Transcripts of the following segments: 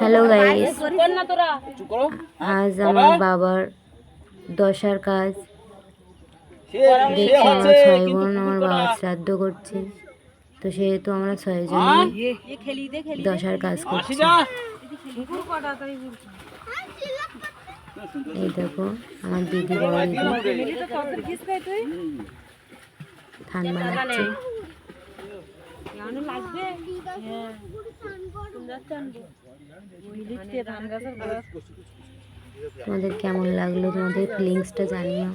Hello guys কর না তোরা চুপ করো আজ আমার বাবার দশার কাজ। দেখছি আমার ছয় বোন আমার কুকুরটা বাবা শ্রাদ্ধ করছে। তো সেহেতু আমরা ছয়জন দশার কাজ করছি। এই দেখো আমার দিদি বড় দিদি। ধান বানাচ্ছে। তোমাদের কেমন লাগল? তোমাদের ফিলিংসটা জানিও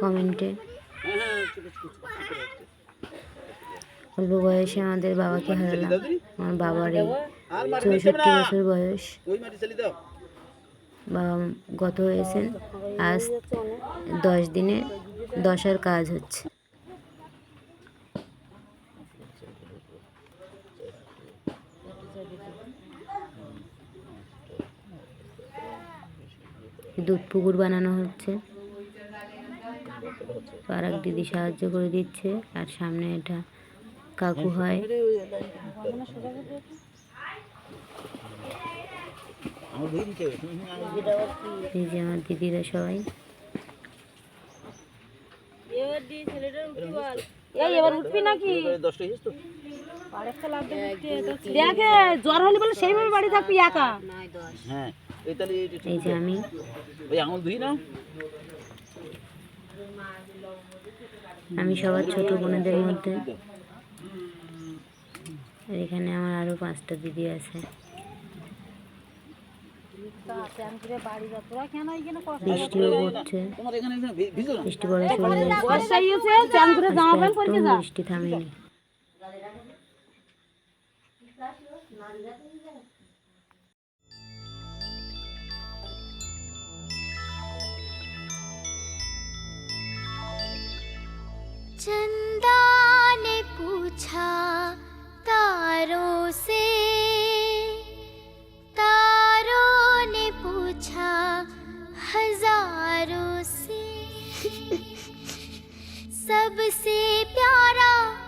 কমেন্টে অল্প বয়সে আমাদের বাবাকে হারালাম। আমার বাবার এই চৌষট্টি বছর বয়স। ওই মাটি চালিয়ে দাও। বাবা গত হয়েছেন। আজ দশ দিনে দশার কাজ হচ্ছে। দুধ পুকুর বানানো হচ্ছে। আর এক দিদি সাহায্য করে দিচ্ছে আর সামনে এটা কাকু হয়। এই যে আমার দিদিরা সবাই। এবার উঠবি নাকি? দেখে জ্বর হলে বলে সেইভাবে বাড়ি থাকবি একা। হ্যাঁ এই যে আমি। ওই আঙুল ধুই নাও। আমি সবার ছোট বোনেদের মধ্যে। এখানে আমার আরও পাঁচটা দিদি আছে। বৃষ্টিও পড়ছে। তোমার এখানে এখানে ভি- ভিজো না। বৃষ্টি পড়া বর্ষা चंदा ने पूछा तारों से। तारों ने पूछा हज़ारों से। सबसे प्यारा